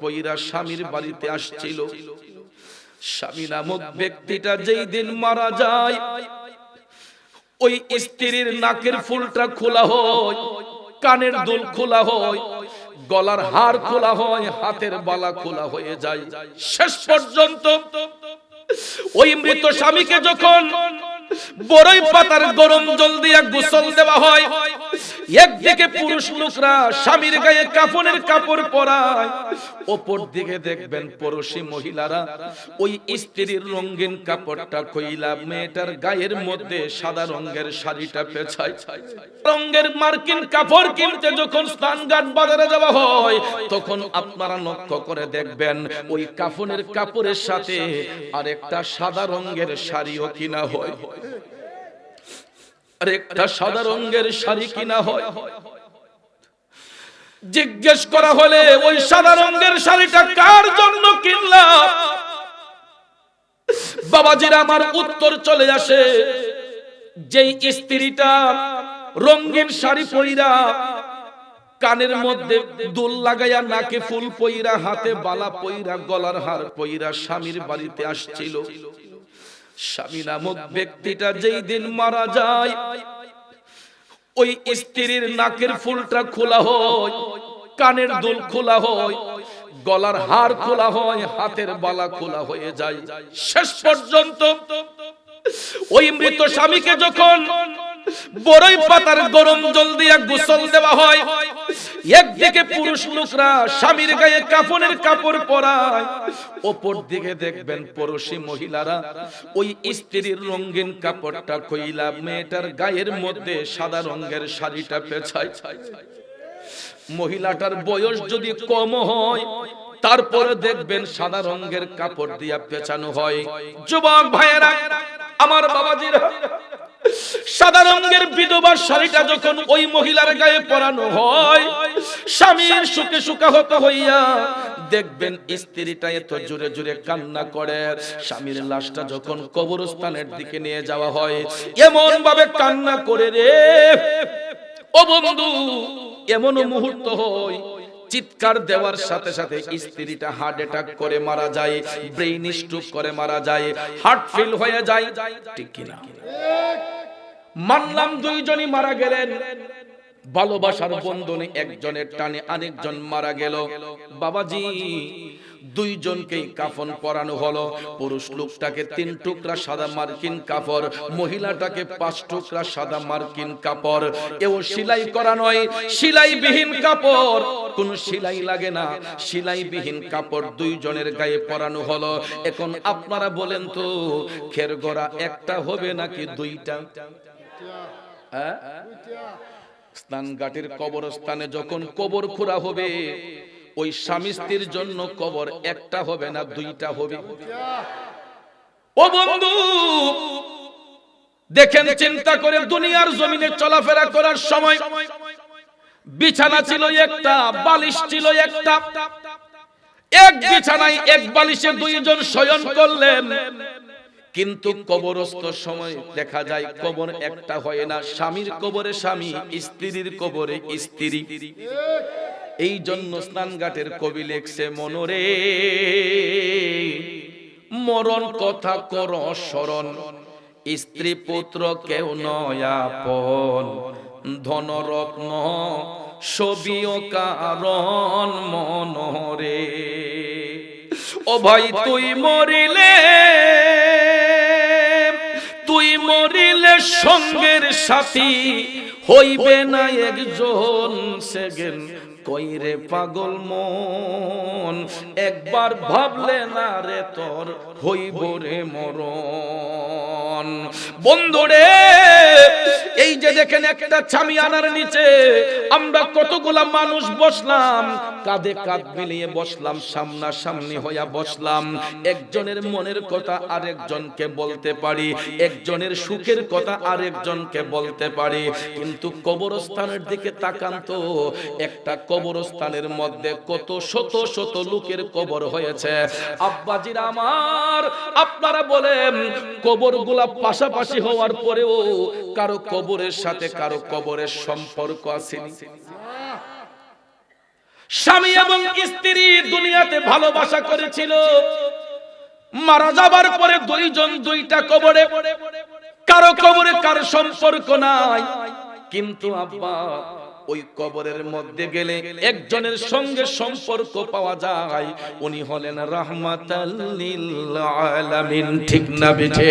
পইরা স্বামীর বাড়িতে আসছিল। স্বামী নামক ব্যক্তিটা যেই দিন মারা যায় ওই স্ত্রীর নাকের ফুলটা খোলা হয় কানের দুল খোলা হয় গলার হার খোলা হয় হাতের বালা খোলা হয়ে যায়। শেষ পর্যন্ত ওই মৃত স্বামীকে যখন বড়ই পাতার গরম জল দিয়ে গোসল দেওয়া হয় একদিকে পুরুষ লোকরা স্বামীর গায়ে কাফনের কাপড় পরায়, ওপর দিকে দেখবেন পড়োশী মহিলারা ওই স্ত্রীর রঙিন কাপড়টা কইলা মেয়েটার গায়ের মধ্যে সাদা রঙের শাড়িটা পেছায়। রঙের মার্কিন কাপড় কিনতে যখন স্নানঘাট বাজারে যাওয়া হয়, তখন আপনারা লক্ষ্য করে দেখবেন ওই কাফনের কাপড়ের সাথে আরেকটা সাদা রঙের শাড়িও কিনা হয়। আরেকটা সাদা রঙের শাড়ি কিনা হয়। জিজ্ঞেস করা হলে ওই সাদা রঙের শাড়িটা কার জন্য কিনলাম? বাবাজির আমার উত্তর চলে আসে। যেই স্ত্রীটা রঙিন শাড়ি পইরা কানের মধ্যে দুল লাগাইয়া নাকে ফুল পইরা হাতে বালা পইরা গলার হার পইরা স্বামীর বাড়িতে আসছিল। স্বামী নামক ব্যক্তিটা যেই দিন মারা যায়, ওই স্ত্রীর নাকের ফুলটা খোলা হয়, কানের দুল খোলা হয়, গলার হার খোলা হয়, হাতের বালা খোলা হয়ে যায়। শেষ পর্যন্ত ওই মৃত স্বামীকে যখন বড়ই পাতার গরম জল দিয়ে গোসল দেওয়া হয় একদিকে পুরুষ লোকরা স্বামীর গায়ে কাফনের কাপড় পরায়, ওপর দিকে দেখবেন পড়োশী মহিলারা ওই স্ত্রীর রঙিন কাপড়টা কইলা মেয়েটার গায়ের মধ্যে সাদা রঙের শাড়িটা পেছায়। মহিলাটার বয়স যদি কম হয়, তারপরে দেখবেন সাদা রঙের কাপড় দিয়া পেছানো হয়। যুবক ভাইয়েরা, আমার বাবাজিরা সাদা রঙের বিধবার শাড়িটা যখন ওই মহিলার গায়ে পরানো হয় স্বামীর সুখে সুখাহত হইয়া দেখবেন স্ত্রীটা এত জোরে জোরে কান্না করে। স্বামীর লাশটা যখন কবরস্থানের দিকে নিয়ে যাওয়া হয় এমন ভাবে কান্না করে রে। ও বন্ধু, এমন মুহূর্ত হয়, চিৎকার দেওয়ার সাথে সাথে স্ত্রীটা হার্ট অ্যাটাক করে মারা যায় ব্রেইন স্ট্রোক করে মারা যায় হার্ট ফেল হয়ে যায়। ঠিক কিনা? মানলাম দুইজনই মারা গেলেন। ভালোবাসার বন্ধনে একজনের টানে আরেকজন মারা গেল। বাবাজি, দুইজনকেই কাফন পরানো হলো। পুরুষ লোকটাকে তিন টুকরা সাদা মার্কিন কাপড়, মহিলাটাকে পাঁচ টুকরা সাদা মার্কিন কাপড়। এও সেলাই করা নয় সেলাই বিহীন কাপড়। কোন সেলাই লাগে না সেলাই বিহীন কাপড় দুইজনের গায়ে পরানো হলো। এখন আপনারা বলেন তো, খেরগড়া একটা হবে নাকি দুইটা? হ্যাঁ স্নানঘাটের কবরস্থানে যখন কবর খোঁড়া হবে, ওই স্বামী স্ত্রীর জন্য কবর একটা হবে না, দুইটা হবে। ও বন্ধু, দেখেন, চিন্তা করে দুনিয়ার জমিনে চলাফেরা করার সময় বিছানা ছিল একটা, বালিশ ছিল একটা। এক বিছানায় এক বালিশে দুইজন শয়ন করলেন। কিন্তু কবরস্থ সময় দেখা যায় কবর একটা হয় না, স্বামীর কবরে স্বামী, স্ত্রীর কবরে স্ত্রী। এই জন্য স্নানঘাটের কবি লেখছে, মনরে, মরণ কথা কর স্মরণ স্ত্রী পুত্র কেউ নয়াপন ধনরত্ন সবিও কারণ মনরে। ও ভাই, তুই মরিলে সঙ্গের সাথী হইবে না একজন। সেগেন, কইরে পাগল মন, একবার ভাবলে না রে তোর হইব রে মরণ। বন্ধুরে, এই যে দেখেন একটা ছামিয়ানার নিচে আমরা কতগুলা মানুষ বসলাম, কাঁধে কাঁধ মিলিয়ে বসলাম সামনা সামনি হইয়া বসলাম। একজনের মনের কথা আরেকজনকে বলতে পারি, একজনের সুখের কথা আরেকজনকে বলতে পারি, কিন্তু কবরস্থানের দিকে তাকান তো একটা কবরস্থানের মধ্যে কত শত শত লোকের কবর হয়েছে। আব্বাজির আমার, আপনারা বলেন, কবরগুলা পাশাপাশি হওয়ার পরেও কারও কবরের সাথে কারও কবরের সম্পর্ক আছে স্বামী এবং স্ত্রী দুনিয়াতে ভালোবাসা করেছিল। মারা যাবার পরে দুইজন দুইটা কবরে, কারও কবরে কারও সম্পর্ক নাই। কিন্তু আব্বা ওই কবরের মধ্যে গেলে একজনের সঙ্গে সম্পর্ক পাওয়া যায়। উনি হলেন আলামিন, ঠিক না বেঠে?